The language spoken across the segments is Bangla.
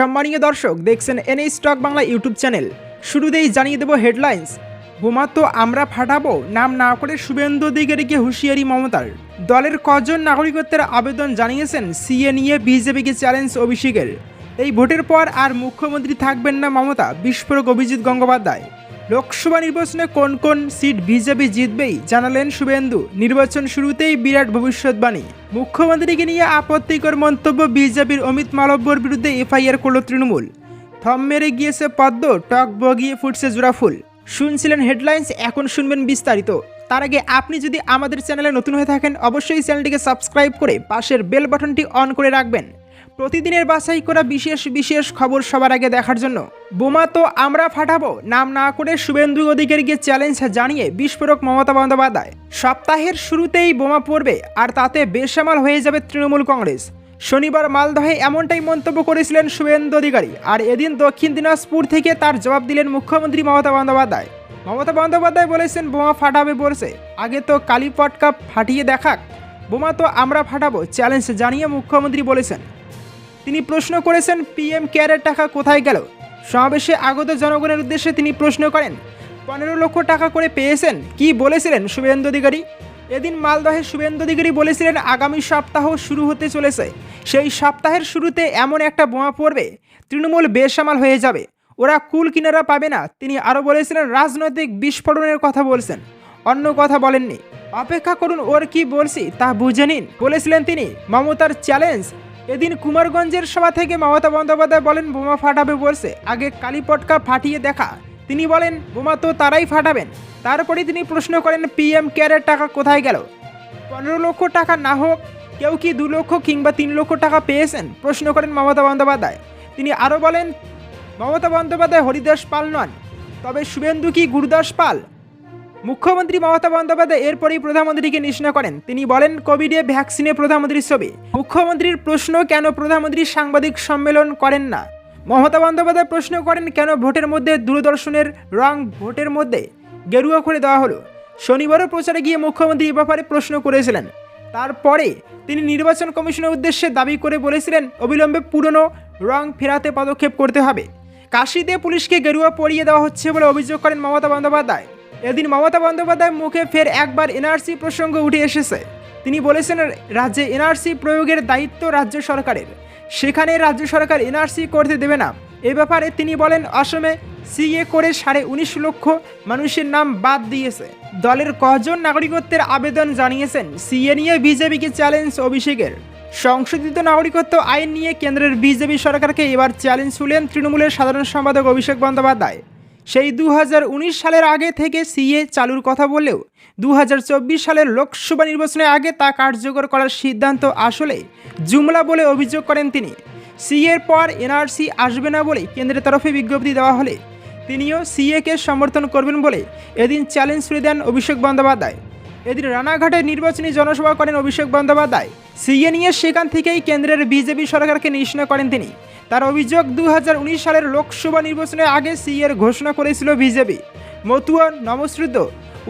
সম্মানীয় দর্শক, দেখছেন NA stock Bangla YouTube channel. শুরুতেই জানিয়ে দেব হেডলাইন্স। বোমা তো আমরা ফাটাবো, নাম না করে শুভেন্দু অধিকারীকে হুঁশিয়ারি মমতার। দলের কজন নাগরিকত্বের আবেদন জানিয়েছেন, সিএ নিয়ে বিজেপিকে চ্যালেঞ্জ অভিষেকের। এই ভোটের পর আর মুখ্যমন্ত্রী থাকবেন না মমতা, বিস্ফোরক অভিজিৎ গঙ্গোপাধ্যায়। লোকসভা নির্বাচনে কোন কোন সিট বিজেপি জিতবেই জানালেন শুভেন্দু। নির্বাচন শুরুতেই বিরাট ভবিষ্যৎবাণী। মুখ্যমন্ত্রীকে নিয়ে আপত্তিকর মন্তব্য বিজেপির অমিত মালব্যর বিরুদ্ধে এফআইআর করল তৃণমূল। থম মেরে গিয়েছে পদ্ম, টক বগিয়ে ফুটছে জোড়াফুল শুনছিলেন হেডলাইন্স, এখন শুনবেন বিস্তারিত। তার আগে আপনি যদি আমাদের চ্যানেলে নতুন হয়ে থাকেন, অবশ্যই চ্যানেলটিকে সাবস্ক্রাইব করে পাশের বেল বাটনটি অন করে রাখবেন। প্রতিদিনের বাছাই করা বিশেষ বিশেষ খবর সবার আগে দেখার জন্য। বোমা তো আমরা ফাটাবো, নাম না করে শুভেন্দু অধিকারীকে চ্যালেঞ্জ জানিয়ে বিস্ফোরক মমতা বন্দ্যোপাধ্যায়। সপ্তাহের শুরুতেই বোমা পড়বে আর তাতে বেসামাল হয়ে যাবে তৃণমূল কংগ্রেস। শনিবার মালদহে এমনটাই মন্তব্য করেছিলেন শুভেন্দু অধিকারী আর এদিন দক্ষিণ দিনাজপুর থেকে তার জবাব দিলেন মুখ্যমন্ত্রী মমতা বন্দ্যোপাধ্যায়। মমতা বন্দ্যোপাধ্যায় বলেছেন, বোমা ফাটাবে বলছে। আগে তো কালীপটকা ফাটিয়ে দেখাক। বোমা তো আমরা ফাটাবো চ্যালেঞ্জ জানিয়ে মুখ্যমন্ত্রী বলেছেন। তিনি প্রশ্ন করেছেন পিএম কেয়ারের টাকা কোথায় গেল? সমাবেশে আগত জনগণের উদ্দেশ্যে তিনি প্রশ্ন করেন, পনেরো লক্ষ টাকা করে পেয়েছেন? কি বলেছিলেন শুভেন্দু অধিকারী? এদিন মালদহে শুভেন্দু অধিকারী বলেছিলেন, আগামী সপ্তাহ শুরু হতে চলেছে। সেই সপ্তাহের শুরুতে এমন একটা বোমা পড়বে, তৃণমূল বেসামাল হয়ে যাবে। ওরা কুল কিনারা পাবে না। তিনি আরও বলেছিলেন, রাজনৈতিক বিস্ফোরণের কথা বলছেন। অন্য কথা বলেননি। অপেক্ষা করুন, ওর কি বলছি তা বুঝে নিন। বলেছিলেন তিনি, মমতার চ্যালেঞ্জ এদিন কুমারগঞ্জের সভা থেকে মমতা বন্দ্যোপাধ্যায় বলেন, বোমা ফাটাবে বলছে। আগে কালীপটকা ফাটিয়ে দেখা। তিনি বলেন, বোমা তো তারাই ফাটাবেন। তারপরে তিনি প্রশ্ন করেন, পিএম কেয়ারের টাকা কোথায় গেল? পনেরো লক্ষ টাকা না হোক, কেউ কি দু লক্ষ কিংবা তিন লক্ষ টাকা পেয়েছেন? প্রশ্ন করেন মমতা বন্দ্যোপাধ্যায়। তিনি আরও বলেন, মমতা বন্দ্যোপাধ্যায় হরিদাস পাল নন, তবে শুভেন্দু কি গুরুদাস পাল? মুখ্যমন্ত্রী মমতা বন্দ্যোপাধ্যায় এরপরেই প্রধানমন্ত্রীকে নিশনা করেন। তিনি বলেন, কোভিডে ভ্যাকসিনে প্রধানমন্ত্রীর ছবি। মুখ্যমন্ত্রীর প্রশ্ন, কেন প্রধানমন্ত্রী সাংবাদিক সম্মেলন করেন না? মমতা বন্দ্যোপাধ্যায় প্রশ্ন করেন, কেন ভোটের মধ্যে দূরদর্শনের রং ভোটের মধ্যে গেরুয়া করে দেওয়া হলো? শনিবারও প্রচারে গিয়ে মুখ্যমন্ত্রী এ ব্যাপারে প্রশ্ন করেছিলেন। তারপরে তিনি নির্বাচন কমিশনের উদ্দেশ্যে দাবি করে বলেছিলেন, অবিলম্বে পুরনো রং ফেরাতে পদক্ষেপ করতে হবে। কাশিতে পুলিশকে গেরুয়া পরিয়ে দেওয়া হচ্ছে বলে অভিযোগ করেন মমতা বন্দ্যোপাধ্যায়। এদিন মমতা বন্দ্যোপাধ্যায় মুখে ফের একবার এনআরসি প্রসঙ্গ উঠে এসেছে। তিনি বলেছেন, রাজ্যে এনআরসি প্রয়োগের দায়িত্ব রাজ্য সরকারের। সেখানে রাজ্য সরকার এনআরসি করতে দেবে না। এ ব্যাপারে তিনি বলেন অসমে সিএ করে সাড়ে উনিশ লক্ষ মানুষের নাম বাদ দিয়েছে। দলের কজন নাগরিকত্বের আবেদন জানিয়েছেন, সিএ নিয়ে বিজেপিকে চ্যালেঞ্জ অভিষেকের। সংশোধিত নাগরিকত্ব আইন নিয়ে কেন্দ্রের বিজেপি সরকারকে এবার চ্যালেঞ্জ ছুলেন তৃণমূলের সাধারণ সম্পাদক অভিষেক বন্দ্যোপাধ্যায়। সেই দু হাজার উনিশ সালের আগে থেকে সিএ চালুর কথা বললেও দু হাজার চব্বিশ সালের লোকসভা নির্বাচনের আগে তা কার্যকর করার সিদ্ধান্ত আসলে জুমলা বলে অভিযোগ করেন তিনি। সিএর পর এনআরসি আসবে না বলে কেন্দ্রের তরফে বিজ্ঞপ্তি দেওয়া হলে তিনিও সিএকে সমর্থন করবেন বলে এদিন চ্যালেঞ্জ ছুড়ে দেন অভিষেক বন্দ্যোপাধ্যায়। এদিন রানাঘাটে নির্বাচনী জনসভা করেন অভিষেক বন্দ্যোপাধ্যায়। সিএ নিয়ে সেখান থেকেই কেন্দ্রের বিজেপি সরকারকে নিশ্চয় করেন তিনি। তার অভিযোগ দু হাজার উনিশ সালের লোকসভা নির্বাচনের আগে সিএর ঘোষণা করেছিল বিজেপি। মতুয়া নমশ্রুত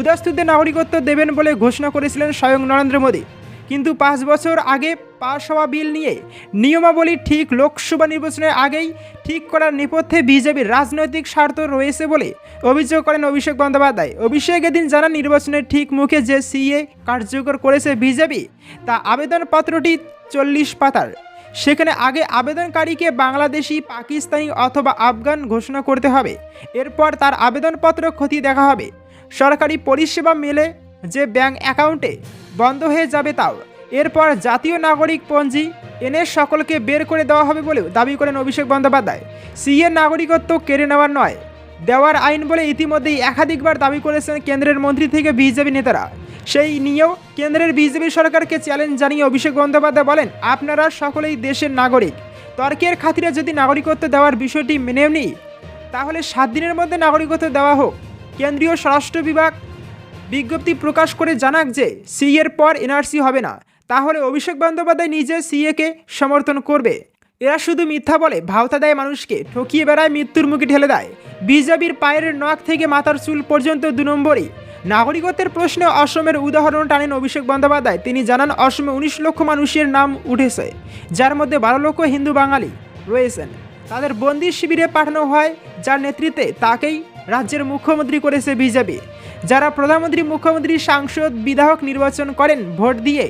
উদাস্তুদের নাগরিকত্ব দেবেন বলে ঘোষণা করেছিলেন স্বয়ং নরেন্দ্র মোদী। কিন্তু পাঁচ বছর আগে পাশ হওয়া বিল নিয়ে নিয়মাবলী ঠিক লোকসভা নির্বাচনের আগেই ঠিক করার নেপথ্যে বিজেপির রাজনৈতিক স্বার্থ রয়েছে বলে অভিযোগ করেন অভিষেক বন্দ্যোপাধ্যায়। অভিষেক এদিন জানান, নির্বাচনের ঠিক মুখে যে সিএ কার্যকর করেছে বিজেপি, তা আবেদনপত্রটি চল্লিশ পাতার। সেখানে আগে আবেদনকারীকে বাংলাদেশি, পাকিস্তানি অথবা আফগান ঘোষণা করতে হবে। এরপর তার আবেদনপত্র খতিয়ে দেখা হবে। সরকারি পরিষেবা মেলে যে ব্যাংক অ্যাকাউন্টে বন্ধ হয়ে যাবে তাও। এরপর জাতীয় নাগরিক পঞ্জি এনে সকলকে বের করে দেওয়া হবে বলেও দাবি করেন অভিষেক বন্দ্যোপাধ্যায়। সিএ নাগরিকত্ব কেড়ে নেওয়ার নয়। দেওয়ার আইন বলে ইতিমধ্যেই একাধিকবার দাবি করেছেন কেন্দ্রের মন্ত্রী থেকে বিজেপি নেতারা। সেই নিয়েও কেন্দ্রের বিজেপি সরকারকে চ্যালেঞ্জ জানিয়ে অভিষেক বন্দ্যোপাধ্যায় বলেন, আপনারা সকলেই দেশের নাগরিক। তর্কের খাতিরে যদি নাগরিকত্ব দেওয়ার বিষয়টি মেনেও নিই তাহলে সাত দিনের মধ্যে নাগরিকত্ব দেওয়া হোক। কেন্দ্রীয় স্বরাষ্ট্র বিভাগ বিজ্ঞপ্তি প্রকাশ করে জানাক যে, সি এর পর এনআরসি হবে না। তাহলে অভিষেক বন্দ্যোপাধ্যায় নিজে সিএকে সমর্থন করবে। এরা শুধু মিথ্যা বলে ভাওতা দেয় মানুষকে ঠকিয়ে বেড়ায় মৃত্যুর মুখে ঠেলে দেয়। বিজেপির পায়ের নখ থেকে মাথার চুল পর্যন্ত দু নম্বরই। নাগরিকত্বের প্রশ্নে অসমের উদাহরণ টানেন অভিষেক বন্দ্যোপাধ্যায়। তিনি জানান, অসমে উনিশ লক্ষ মানুষের নাম উঠেছে, যার মধ্যে বারো লক্ষ হিন্দু বাঙালি রয়েছেন। তাদের বন্দি শিবিরে পাঠানো হয়, যার নেতৃত্বে তাকেই রাজ্যের মুখ্যমন্ত্রী করেছে বিজেপি। যারা প্রধানমন্ত্রী, মুখ্যমন্ত্রী, সাংসদ, বিধায়ক নির্বাচন করেন, ভোট দিয়ে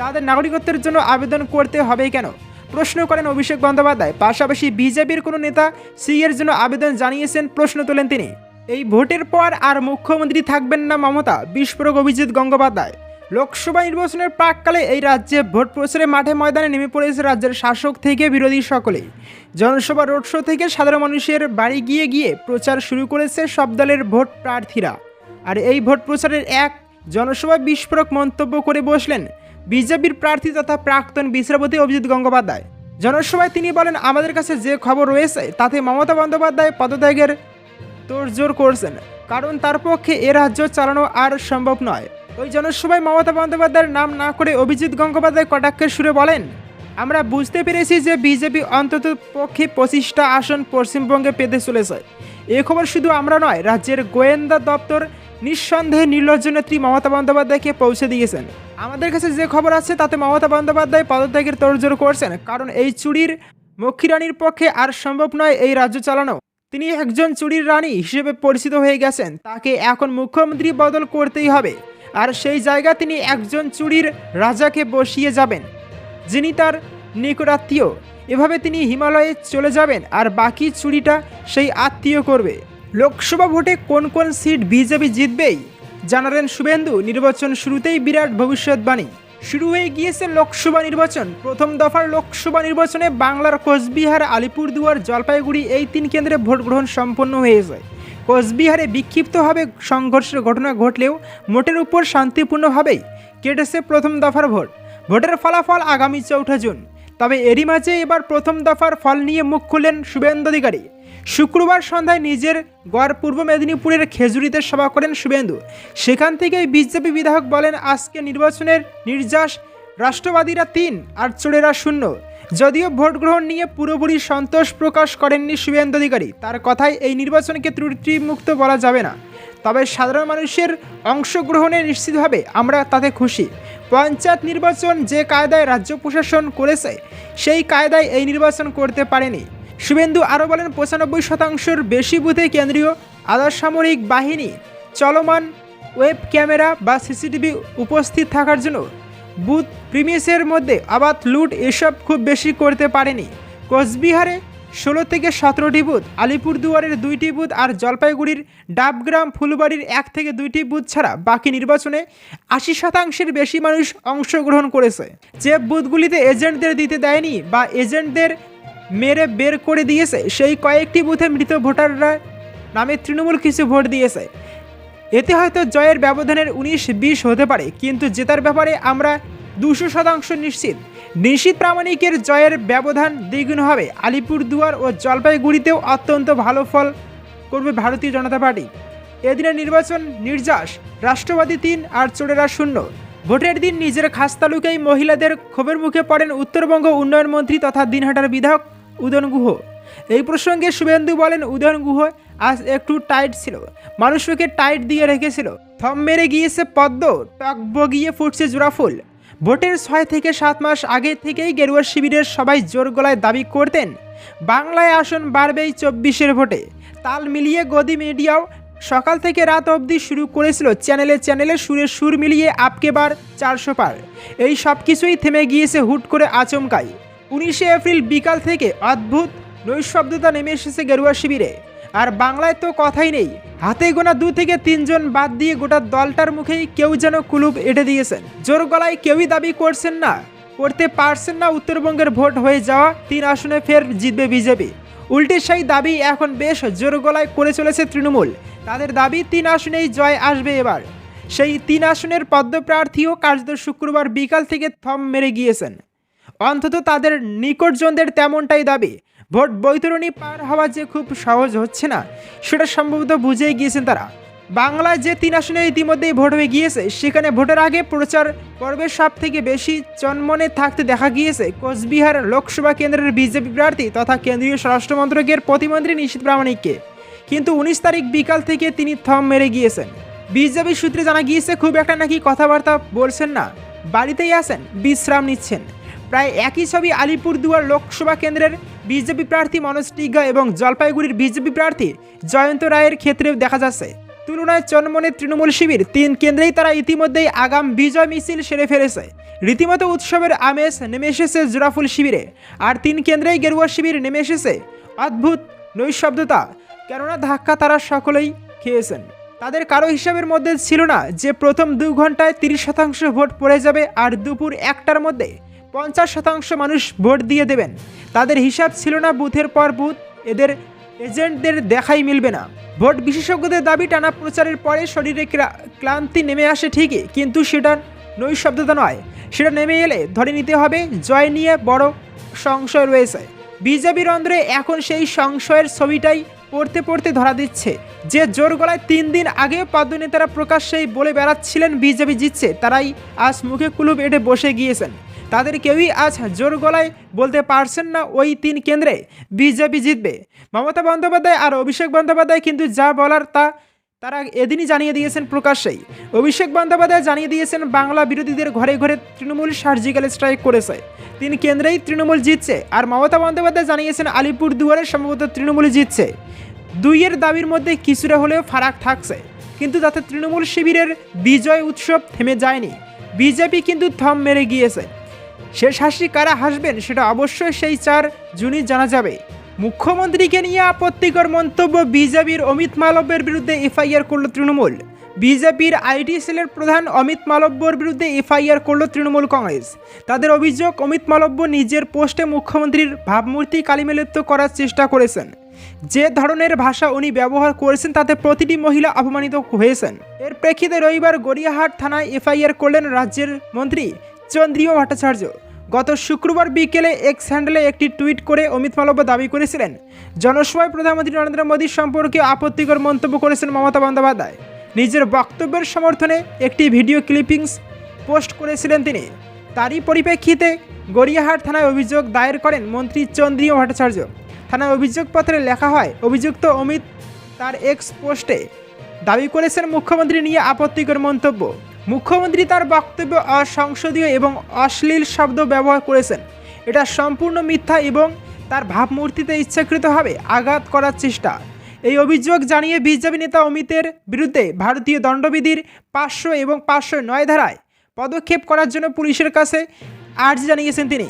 তাদের নাগরিকত্বের জন্য আবেদন করতে হবে কেন? প্রশ্ন করেন অভিষেক বন্দ্যোপাধ্যায়। পাশাপাশি বিজেপির কোনো নেতা সি এর জন্য আবেদন জানিয়েছেন, প্রশ্ন তোলেন তিনি। এই ভোটের পর আর মুখ্যমন্ত্রী থাকবেন না মমতা, বিস্ফোরক অভিজিৎ গঙ্গোপাধ্যায়। লোকসভা নির্বাচনের প্রাককালে এই রাজ্যে ভোট প্রচারে মাঠে ময়দানে নেমে পড়েছে রাজ্যের শাসক থেকে বিরোধী সকলেই। জনসভা রোড শো থেকে সাধারণ মানুষের বাড়ি গিয়ে গিয়ে প্রচার শুরু করেছে সব দলের ভোট প্রার্থীরা। আর এই ভোট প্রচারের এক জনসভা বিস্ফোরক মন্তব্য করে বসলেন বিজেপির প্রার্থী তথা প্রাক্তন বিচারপতি অভিজিৎ গঙ্গোপাধ্যায়। জনসভায় তিনি বলেন, আমাদের কাছে যে খবর রয়েছে, তাতে মমতা বন্দ্যোপাধ্যায় পদত্যাগের তোড়জোড় করছেন। কারণ তার পক্ষে এ রাজ্য চালানো আর সম্ভব নয়। ওই জনসভায় মমতা বন্দ্যোপাধ্যায়ের নাম না করে অভিজিৎ গঙ্গোপাধ্যায় কটাক্ষের সুরে বলেন, আমরা বুঝতে পেরেছি যে বিজেপি অন্তত পক্ষে পঁচিশটা আসন পশ্চিমবঙ্গে পেতে চলেছে। এ খবর শুধু আমরা নয়, রাজ্যের গোয়েন্দা দপ্তর নিঃসন্দেহে নির্লজ্জ নেত্রী মমতা বন্দ্যোপাধ্যায়কে পৌঁছে দিয়েছেন। আমাদের কাছে যে খবর আছে, তাতে মমতা বন্দ্যোপাধ্যায় পদত্যাগের তোড়জোড় করছেন। কারণ এই চুরির মক্ষী রানীর পক্ষে আর সম্ভব নয় এই রাজ্য চালানো। তিনি একজন চুরির রানী হিসেবে পরিচিত হয়ে গেছেন। তাকে এখন মুখ্যমন্ত্রী বদল করতেই হবে। আর সেই জায়গা তিনি একজন চুরির রাজাকে বসিয়ে যাবেন, যিনি তার নিকটাত্মীয়। এভাবে তিনি হিমালয়ে চলে যাবেন আর বাকি চুরিটা সেই আত্মীয় করবে। লোকসভা ভোটে কোন কোন সিট বিজেপি জিতবেই? জানালেন শুভেন্দু। নির্বাচন শুরুতেই বিরাট ভবিষ্যৎবাণী। শুরু হয়ে গিয়েছে লোকসভা নির্বাচন। প্রথম দফার লোকসভা নির্বাচনে বাংলার কোচবিহার, আলিপুরদুয়ার, জলপাইগুড়ি এই তিন কেন্দ্রে ভোট গ্রহণ সম্পন্ন হয়েছে। কোচবিহারে বিক্ষিপ্তভাবে সংঘর্ষের ঘটনা ঘটলেও মোটের উপর শান্তিপূর্ণভাবেই কেটেছে প্রথম দফার ভোট। ভোটের ফলাফল আগামী চৌঠা জুন। তবে এরই মাঝে এবার প্রথম দফার ফল নিয়ে মুখ খুললেন শুভেন্দু অধিকারী। শুক্রবার সন্ধ্যায় নিজের গড় পূর্ব মেদিনীপুরের খেজুরিতে সভা করেন শুভেন্দু। সেখান থেকেই বিজেপি বিধায়ক বলেন, আজকে নির্বাচনের নির্যাস রাষ্ট্রবাদীরা তিন আর চোরেরা শূন্য। যদিও ভোট গ্রহণ নিয়ে পুরোপুরি সন্তোষ প্রকাশ করেননি শুভেন্দু অধিকারী। তার কথায় এই নির্বাচনকে ত্রুটিমুক্ত বলা যাবে না। তবে সাধারণ মানুষের অংশগ্রহণে নিশ্চিতভাবে আমরা তাতে খুশি। পঞ্চায়েত নির্বাচন যে কায়দায় রাজ্য প্রশাসন করেছে, সেই কায়দায় এই নির্বাচন করতে পারেনি। শুভেন্দু আরও বলেন, পঁচানব্বই শতাংশের বেশি বুথে কেন্দ্রীয় সামরিক বাহিনী চলমান ওয়েব ক্যামেরা বা সিসিটিভি উপস্থিত থাকার জন্য বুথ প্রিমিসের মধ্যে আবাদ লুট এসব খুব বেশি করতে পারেনি। কোচবিহারে ষোলো থেকে সতেরোটি বুথ, আলিপুরদুয়ারের দুইটি বুথ আর জলপাইগুড়ির ডাবগ্রাম ফুলবাড়ির এক থেকে দুইটি বুথ ছাড়া বাকি নির্বাচনে আশি শতাংশের বেশি মানুষ অংশগ্রহণ করেছে। যে বুথগুলিতে এজেন্টদের দিতে দেয়নি বা এজেন্টদের মেরে বের করে দিয়েছে। সেই কয়েকটি বুথে মৃত ভোটাররা নামে তৃণমূল কিছু ভোট দিয়েছে। এতে হয়তো জয়ের ব্যবধানের উনিশ, বিশ হতে পারে, কিন্তু জেতার ব্যাপারে আমরা দুশো শতাংশ নিশ্চিত। নিশ্চিত প্রামাণিকের জয়ের ব্যবধান দ্বিগুণ হবে। আলিপুরদুয়ার ও জলপাইগুড়িতেও অত্যন্ত ভালো ফল করবে ভারতীয় জনতা পার্টি। এদিনের নির্বাচন নির্যাস, রাষ্ট্রবাদী তিন আর চোরেরা শূন্য। ভোটের দিন নিজের খাস তালুকায় মহিলাদের ক্ষোভের মুখে পড়েন উত্তরবঙ্গ উন্নয়ন মন্ত্রী তথা দিনহাটার বিধায়ক উদয়ন গুহ। এই প্রসঙ্গে শুভেন্দু বলেন, উদয়ন গুহ আজ একটু টাইট ছিল। মানুষকে টাইট দিয়ে রেখেছিল। থম মেরে গিয়েছে পদ্ম, টক বগিয়ে ফুটছে জোড়াফুল ভোটের ছয় থেকে সাত মাস আগে থেকেই গেরুয়া শিবিরের সবাই জোর গলায় দাবি করতেন, বাংলায় আসন বাড়বেই চব্বিশের ভোটে। তাল মিলিয়ে গদি মিডিয়াও সকাল থেকে রাত অবধি শুরু করেছিল চ্যানেলে চ্যানেলে সুরে সুর মিলিয়ে আপকে বার চারশো পার। এই সব কিছুই থেমে গিয়েছে হুট করে আচমকাই। উনিশে এপ্রিল বিকাল থেকে অদ্ভুত নৈশব্দতা নেমে এসেছে গেরুয়া শিবিরে। আর বাংলায় তো কথাই নেই, হাতে গোনা দু থেকে তিনজন বাদ দিয়ে গোটা দলটার মুখেই কেউ যেন কুলুপ এঁটে দিয়েছেন। জোর গলায় কেউই দাবি করছেন না, করতে পারছেন না উত্তরবঙ্গের ভোট হয়ে যাওয়া তিন আসনে ফের জিতবে বিজেপি। উল্টে সেই দাবি এখন বেশ জোর গলায় করে চলেছে তৃণমূল। তাদের দাবি তিন আসনেই জয় আসবে এবার। সেই তিন আসনের পদ্মপ্রার্থীও কার্যত শুক্রবার বিকাল থেকে থম মেরে গিয়েছেন। অন্তত তাদের নিকটজনদের তেমনটাই দাবি। ভোট বৈতরণী পার হওয়া যে খুব সহজ হচ্ছে না, সেটা সম্ভবত বুঝেই গিয়েছেন তারা। বাংলায় যে তিন আসনে ইতিমধ্যেই ভোট হয়ে গিয়েছে, সেখানে ভোটের আগে প্রচার পর্বের সব থেকে বেশি চনমনে থাকতে দেখা গিয়েছে কোচবিহার লোকসভা কেন্দ্রের বিজেপি প্রার্থী তথা কেন্দ্রীয় স্বরাষ্ট্র মন্ত্রকের প্রতিমন্ত্রী নিশীত প্রামাণিককে। কিন্তু উনিশ তারিখ বিকাল থেকে তিনি থম মেরে গিয়েছেন। বিজেপি সূত্রে জানা গিয়েছে, খুব একটা নাকি কথাবার্তা বলছেন না। বাড়িতেই আছেন, বিশ্রাম নিচ্ছেন। প্রায় একই ছবি আলিপুরদুয়ার লোকসভা কেন্দ্রের বিজেপি প্রার্থী মনোজ টিগ্গা এবং জলপাইগুড়ির বিজেপি প্রার্থী জয়ন্ত রায়ের ক্ষেত্রেও দেখা যাচ্ছে। তুলনায় চন্মনে তৃণমূল শিবির তিন কেন্দ্রেই তারা ইতিমধ্যেই আগাম বিজয় মিছিল সেরে ফেলেছে। রীতিমতো উৎসবের আমেজ নেমে এসেছে জোড়াফুল শিবিরে। আর তিন কেন্দ্রেই গেরুয়া শিবির নেমে এসেছে। অদ্ভুত নৈশব্দতা, কেননা ধাক্কা তারা সকলেই খেয়েছেন। তাদের কারও হিসাবের মধ্যে ছিল না যে প্রথম দু ঘন্টায় তিরিশ শতাংশ ভোট পড়ে যাবে আর দুপুর একটার মধ্যে। পঞ্চাশ শতাংশ মানুষ ভোট দিয়ে দেবেন। তাদের হিসাব ছিল না বুথের পর বুথ, এদের এজেন্টদের দেখাই মিলবে না। ভোট বিশেষজ্ঞদের দাবি টানা প্রচারের পরে শরীরে ক্লা- ক্লান্তি নেমে আসে ঠিকই, কিন্তু সেটা নৈশব্দতা নয়। সেটা নেমে এলে ধরে নিতে হবে জয় নিয়ে বড় সংশয় রয়েছে। বিজেপির অন্ধ্রে এখন সেই সংশয়ের ছবিটাই পড়তে পড়তে ধরা দিচ্ছে। যে জোর গলায় তিন দিন আগে পদনেতারা প্রকাশ্যেই বলে বেড়াচ্ছিলেন বিজেপি জিতছে, তারাই আজ মুখে কুলুপ এঁটে বসে গিয়েছেন। তাদের কেউই আজ জোর গলায় বলতে পারছেন না ওই তিন কেন্দ্রে। বিজেপি জিতবে। মমতা বন্দ্যোপাধ্যায় আর অভিষেক বন্দ্যোপাধ্যায় কিন্তু যা বলার তা তারা এদিনই জানিয়ে দিয়েছেন প্রকাশ্যেই। অভিষেক বন্দ্যোপাধ্যায় জানিয়ে দিয়েছেন বাংলা বিরোধীদের ঘরে ঘরে তৃণমূল সার্জিক্যাল স্ট্রাইক করেছে। তিন কেন্দ্রেই তৃণমূল জিতছে আর মমতা বন্দ্যোপাধ্যায় জানিয়েছেন আলিপুর দুয়ারে সম্ভবত তৃণমূল জিতছে। দুইয়ের দাবির মধ্যে কিছুটা হলেও ফারাক থাকছে। কিন্তু তাতে তৃণমূল শিবিরের বিজয় উৎসব থেমে যায়নি। বিজেপি কিন্তু থম মেরে গিয়েছে। শেষ হাসি কারা হাসবেন সেটা অবশ্যই সেই চার জুনই জানা যাবে। মুখ্যমন্ত্রীকে নিয়ে আপত্তিকর মন্তব্য বিজেপির অমিত মালব্যের বিরুদ্ধে এফআইআর করল তৃণমূল। বিজেপির আইটি সেলের প্রধান অমিত মালব্যর বিরুদ্ধে এফআইআর করল তৃণমূল কংগ্রেস। তাদের অভিযোগ, অমিত মালব্য নিজের পোস্টে মুখ্যমন্ত্রীর ভাবমূর্তি কালিমেলিপ্ত করার চেষ্টা করেছেন। যে ধরনের ভাষা উনি ব্যবহার করেছেন তাতে প্রতিটি মহিলা অপমানিত হয়েছেন। এর প্রেক্ষিতে রবিবার গড়িয়াহাট থানায় এফআইআর করলেন রাজ্যের মন্ত্রী চন্দ্রীয় ভট্টাচার্য গত শুক্রবার বিকেলে এক্স স্যান্ডেলে একটি টুইট করে অমিত মালব্য দাবি করেছিলেন জনসভায় প্রধানমন্ত্রী নরেন্দ্র মোদী সম্পর্কে আপত্তিকর মন্তব্য করেছেন মমতা বন্দ্যোপাধ্যায়। নিজের বক্তব্যের সমর্থনে একটি ভিডিও ক্লিপিংস পোস্ট করেছিলেন তিনি। তারই পরিপ্রেক্ষিতে গড়িয়াহাট থানায় অভিযোগ দায়ের করেন মন্ত্রী চন্দ্রীয় ভট্টাচার্য। থানায় অভিযোগপত্রে লেখা হয়, অভিযুক্ত অমিত তার এক্স পোস্টে দাবি করেছেন মুখ্যমন্ত্রী নিয়ে আপত্তিকর মন্তব্য। মুখ্যমন্ত্রী তার বক্তব্য অসংসদীয় এবং অশ্লীল শব্দ ব্যবহার করেছেন। এটা সম্পূর্ণ মিথ্যা এবং তার ভাবমূর্তিতে ইচ্ছাকৃতভাবে আঘাত করার চেষ্টা। এই অভিযোগ জানিয়ে বিজেপি নেতা অমিতের বিরুদ্ধে ভারতীয় দণ্ডবিধির পাঁচশো এবং পাঁচশো নয় ধারায় পদক্ষেপ করার জন্য পুলিশের কাছে আর্জি জানিয়েছেন তিনি।